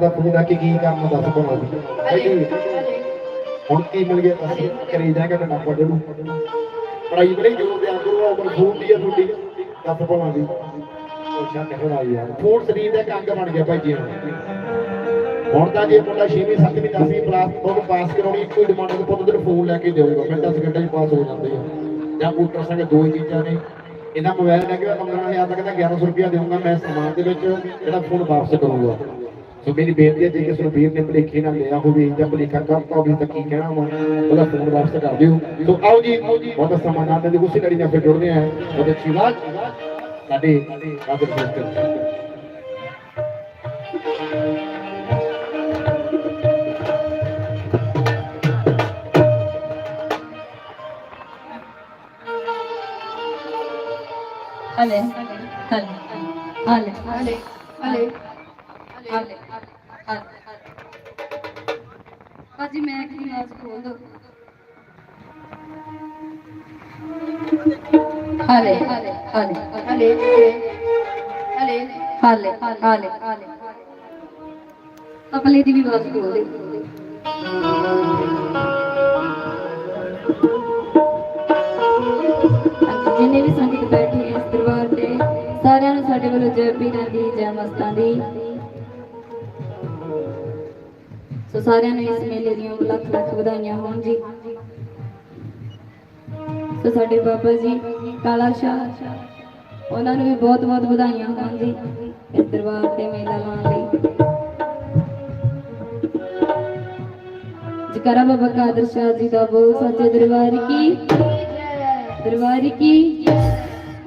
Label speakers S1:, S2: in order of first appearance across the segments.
S1: ਦਾ ਆ ਕੇ ਕੀ ਕਰਨਾ ਦੱਸ ਹੈਗੀ? ਹੁਣ ਕੀ ਮਿਲ ਗਿਆ ਦੱਸ? ਕਰੀ ਜਾ ਕੇ ਨਾ ਪੜ੍ਹ ਨੂੰ। ਪੜਾਈ ਬੜੀ ਜ਼ੋਰ ਦੇ ਆਗੂ ਆ ਉਮਰ ਫੋਨ ਦੀ ਆ ਤੁਹਾਡੀ। ਦੱਸ ਉਹ ਛੱਡ ਹੋ ਆਈ ਯਾਰ ਫੋਨ ਸਰੀਰ ਦਾ ਇੱਕ ਅੰਗ ਬਣ ਗਿਆ ਭਾਈ ਜੀ ਹੁਣ। ਤਾਂ ਜੇ ਮੁੰਡਾ 6ਵੀਂ 7ਵੀਂ 10ਵੀਂ ਕਲਾਸ ਤੋਂ ਪਾਸ ਕਰਾਉਣੀ ਇੱਕੋ ਹੀ ਡਿਮਾਂਡ ਦੇ ਪੁੱਤ ਤੈਨੂੰ ਫੋਨ ਲੈ ਕੇ ਦੇਊਗਾ। ਮਿੰਟਾਂ ਸਕਿੰਟਾਂ 'ਚ ਪਾਸ ਹੋ ਜਾਂਦੇ ਆ। ਜਾਂ ਮੋਟਰਸਾਈਕਲ ਦੋ ਹੀ ਚੀਜ਼ਾਂ ਨੇ। ਇਹਨਾਂ ਮੋਬਾਈਲ ਲੈ ਕੇ 15000 ਤੱਕ ਦਾ 1100 ਰੁਪਇਆ ਦੇਊਗਾ ਮੈਂ ਸਮਾਨ ਦੇ ਵਿੱਚ ਜਿਹੜਾ ਫੋਨ ਵਾਪਸ ਕਰੂੰਗਾ। ਸੋ ਮੇਰੀ ਬੇਨਤੀ ਹੈ, ਜੇ ਕਿਸੇ ਨੂੰ ਵੀਰ ਨੇ ਭਲੇਖੇ ਨਾਲ ਲਿਆ ਹੋਵੇ ਜਾਂ ਭਲੇਖਾ ਕਰਤਾ ਹੋਵੇ, ਤਾਂ ਕੀ ਕਹਿਣਾ ਵਾ? ਉਹਦਾ ਫੋਨ ਵਾਪਸ ਕਰ ਦਿਓ। ਸੋ ਆਓ ਜੀ ਬਹੁਤ ਸਮਾਂ ਨਾਲ ਦੇ ਉਸੇ ਲੜੀ ਨਾਲ ਫਿਰ ਜੁੜਦੇ ਆ ਬਹੁਤ ਅੱਛੀ ਬਾਤ ਸਾਡੇ ਬਾਦਰ ਬੇਨਤੀ
S2: ਹਲੇ ਹਲੇ ਹਲੇ ਹਲੇ ਹਲੇ ਹਲੇ। ਹਲੇ ਹਲੇ ਦੀ ਵੀ ਆਵਾਜ਼ ਬੋਲਦੇ ਜਿੰਨੇ ਵੀ ਸੰਗਤ ਬੈਠੀ ਇਸ ਦਰਬਾਰ ਤੇ, ਸਾਰਿਆਂ ਨੂੰ ਸਾਡੇ ਵੱਲੋਂ ਜੈ ਪੀਰਾਂ ਦੀ ਜੈ ਮਸਤਾਂ ਦੀ। ਸੋ ਸਾਰਿਆਂ ਨੂੰ ਇਸ ਮੇਲੇ ਦੀਆਂ ਲੱਖ ਲੱਖ ਵਧਾਈਆਂ ਹੋਣ ਜੀ। ਸੋ ਸਾਡੇ ਬਾਬਾ ਜੀ, ਕਾਲਾ ਸ਼ਾਹ, ਉਹਨਾਂ ਨੂੰ ਵੀ ਬਹੁਤ ਬਹੁਤ ਵਧਾਈਆਂ ਹੋਣ ਜੀ ਇਸ ਦਰਬਾਰ ਤੇ ਮੇਲਾ ਲਾਉਣ ਲਈ। ਜਕਰਾ ਬਾਬਾ ਕਾਦਰ ਸ਼ਾਹ ਜੀ ਦਾ ਬੋਲ ਸੱਚੇ ਦਰਬਾਰ ਕੀ? ਦਰਬਾਰ ਕੀ?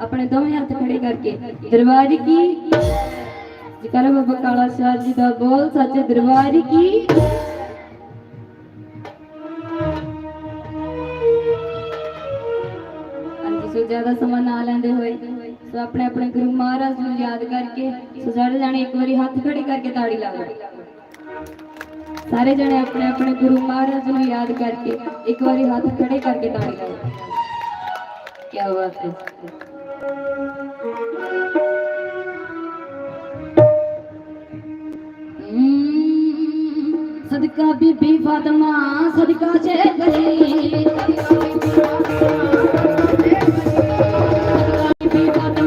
S2: ਆਪਣੇ ਦੋਵੇਂ ਹੱਥ ਖੜੇ ਕਰਕੇ। ਦਰਬਾਰ ਕੀ? ਜਕਰਾ ਬਾਬਾ ਕਾਲਾ ਸ਼ਾਹ ਜੀ ਦਾ ਬੋਲ ਸੱਚੇ ਦਰਬਾਰ ਕੀ? ਜ਼ਿਆਦਾ ਸਮਾਂ ਨਾ ਲੈਂਦੇ ਹੋਏ, ਸੋ ਆਪਣੇ ਆਪਣੇ ਗੁਰੂ ਮਹਾਰਾਜ ਨੂੰ ਯਾਦ ਕਰਕੇ, ਸੋ ਸਾਰੇ ਜਾਣੇ ਇੱਕ ਵਾਰੀ ਹੱਥ ਖੜੇ ਕਰਕੇ ਤਾੜੀ ਲਾਓ। ਸਾਰੇ ਜਣੇ ਆਪਣੇ ਆਪਣੇ ਗੁਰੂ ਮਹਾਰਾਜ ਨੂੰ ਯਾਦ ਕਰਕੇ, ਇੱਕ ਵਾਰੀ ਹੱਥ ਖੜੇ ਕਰਕੇ ਤਾੜੀ ਲਾਓ। ਕੀ ਬਾਤ ਹੈ। ਸਦਕਾ ਬੀਬੀ ਫਾਤਮਾ, ਸਦਕਾ ਸ਼ੇਖ ਗਲੀ Thank you.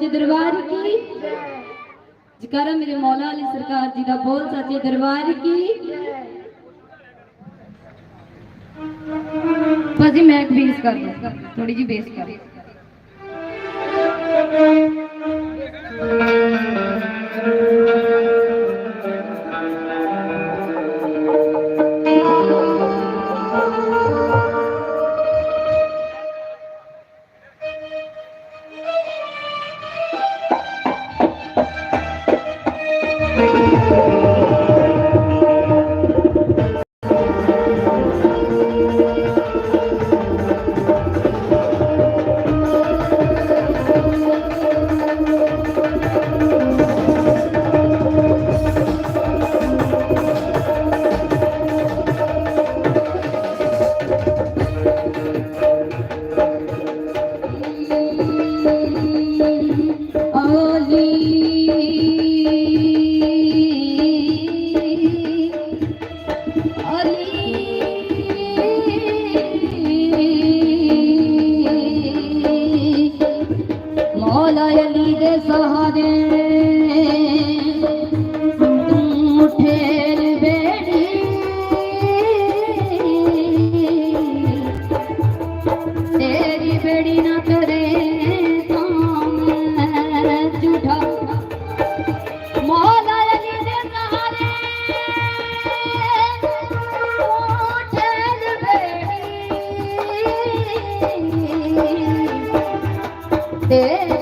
S2: ਸੱਚੇ ਦਰਬਾਰ ਕੀ? ਜਕਾਰਾ ਮੇਰੇ ਮੌਲਾ ਅਲੀ ਸਰਕਾਰ ਜੀ ਦਾ ਬੋਲ ਸੱਚੇ ਦਰਬਾਰ ਕੀ? ਭਾਜੀ ਮੈਂ ਇੱਕ ਬੇਸ ਕਰ ਲਾਂ ਥੋੜੀ ਜੀ ਬੇਸ ਕਰ ਬੇੜੀ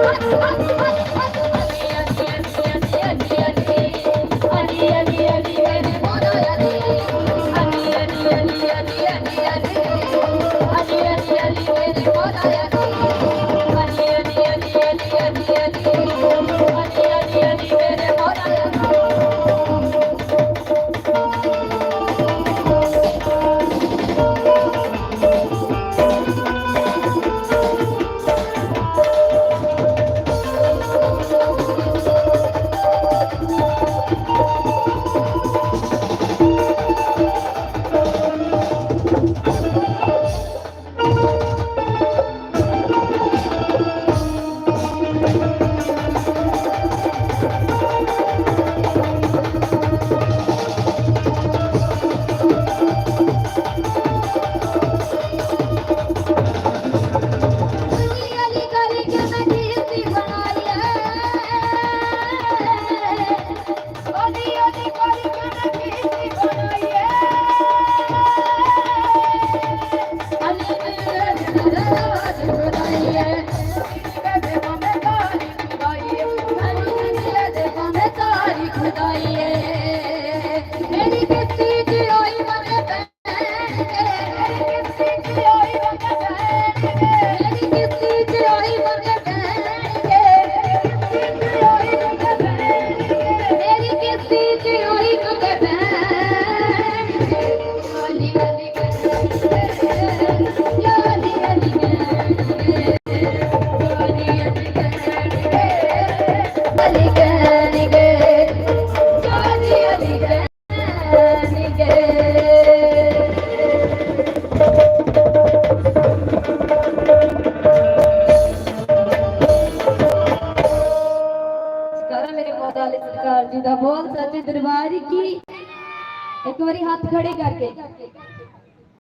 S2: What? What? What? অধিকারী